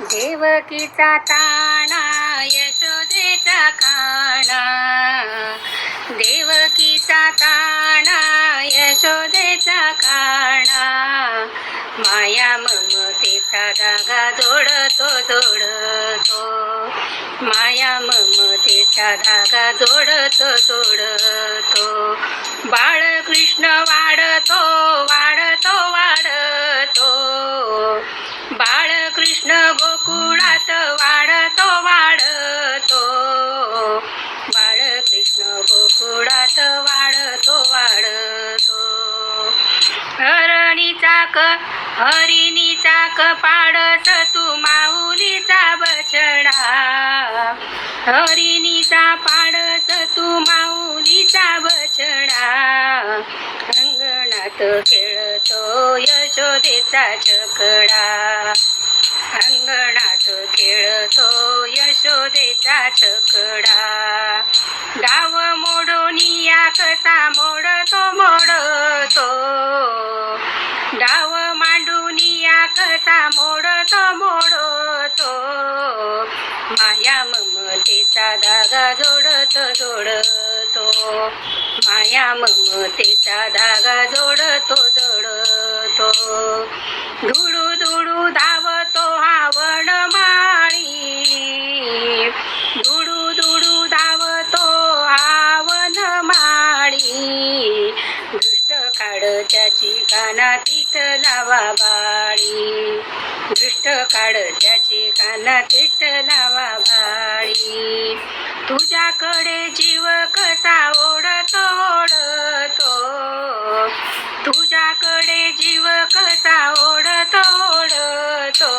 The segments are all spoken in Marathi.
देवकीचा ताणा यशोदेचा काना. देवकीचा ताणा यशोदेचा काना. माया ममतेचा धागा जोडतो जोडतो. माया ममतेचा धागा जोडतो जोडतो. बाळकृष्ण वाढतो वाढतो वाढतो. हरिणीचा कपाडस तू माऊलीचा बछडा. हरिणीचा पाडस तू माऊलीचा बछडा. अंगणात खेळतो यशोदेचा छकडा. अंगणात खेळतो यशोदेचा छकडा. डाव मोडोनिया कसा मोडतो मोडतो मोडतो. माया ममतेचा धागा जोडत जोडतो. माया ममतेचा धागा जोडतो जोडतो. धुडू धुडू धावतो आवड माळी. धुडू धुडू धावतो आवन माळी. दृष्ट काढ त्याची काना तिथ लावा बाळी. दुष्ट काढ त्याची काना तिट लावा भाळी तुझ्याकडे जीव कसा ओढतो ओढतो? तुझ्याकडे जीव कसा ओढतो ओढतो?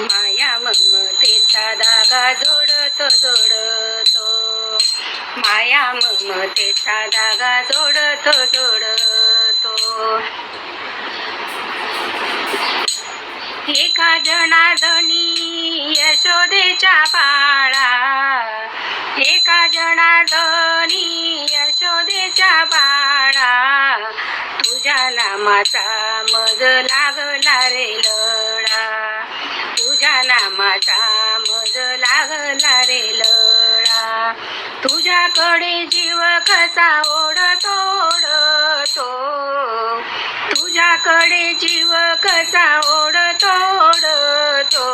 माया ममतेचा धागा जोडतो जोडतो. माया ममतेचा धागा जोडतो जोडतो. एका जनार्दनी यशोदेच्या बाळा? एका जनार्दनी यशोदेच्या बाळा? तुझ्या नामाचा मज लागला रे लळा तुझ्या नामाचा मज लागला रे लळा तुझ्याकडे जीव कसा ओढतो ओढतो? तुझ्याकडे जीव कसा ओढतो ओढतो?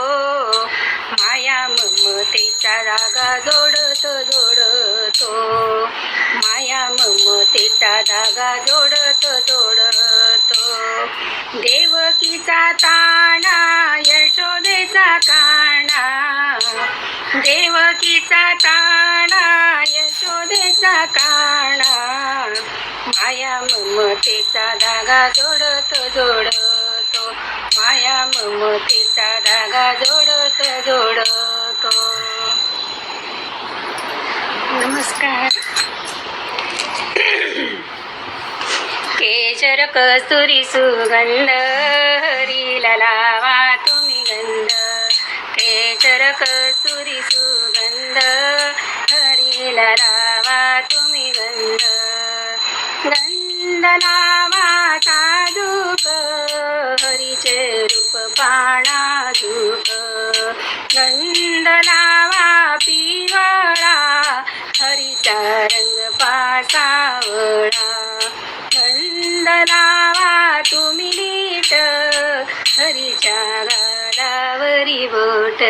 माया ममतेचा धागा जोडत जोडतो. माया ममतेचा धागा जोडत जोडतो. देवकीचा ताणा यशोदेचा काणा. देवकीचा ताणा यशोदेचा काणा. माया ममतेचा धागा जोडत जोडतो. माया ममतेचा धागा जोडत जोडतो. नमस्कार. केशर कस्तुरी सुगंध हरीला लावा. केशर कस्तुरी सुगंध हरीला लावा तुम्ही गंध. गंध लावा साधुक हरीचे रूप पाणाधुक गंध लावा पिवळा हरीचा रंग पासावळा. गंध लावा तुम्ही नीट हरीच्या गालावरी बोट.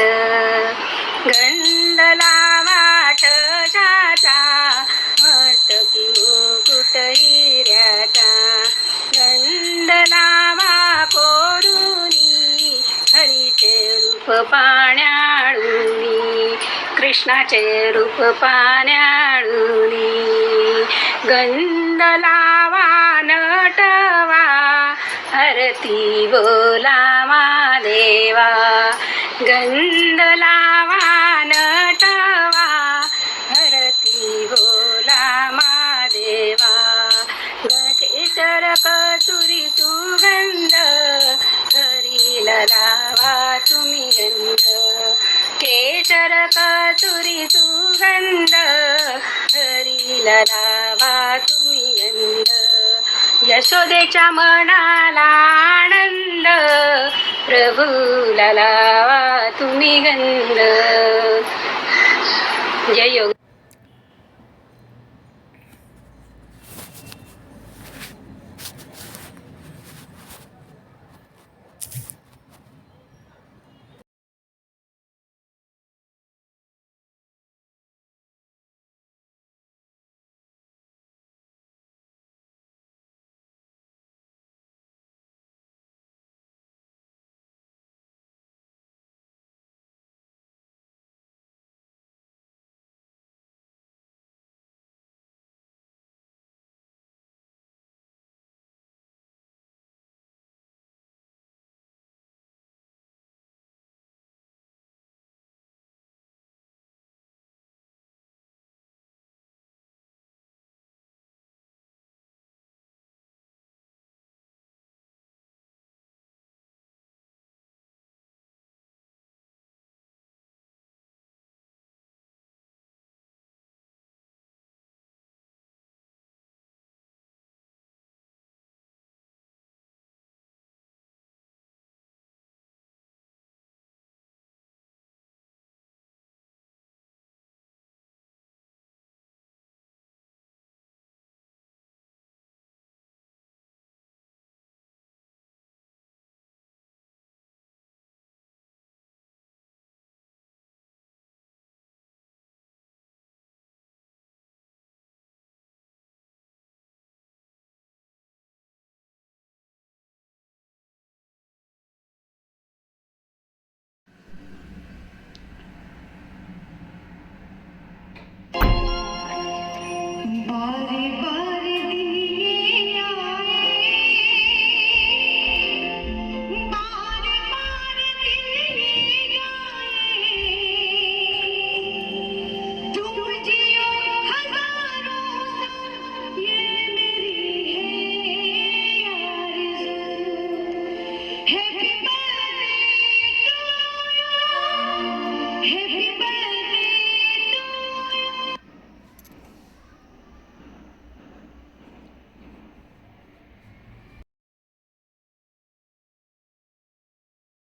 वाट जाता ठशाचा मस्तकी मुकुट हिऱ्याचा गंधला लावा कोरुनी. हरीचे रूप पाण्याळुनी. कृष्णाचे रूप पाण्याळुनी. गंध लावा नटवा. हरती बोला देवा गंध लावा नटवा हरती बोला देवा केशर कसुरी सुगंध हरीला लावा तुम्ही गंध केशर कसुरी सुगंध हरीला लावा तुम्ही गंध. यशोदेच्या मनाला आनंद. प्रभूला लावा तुम्ही गंध. जय योग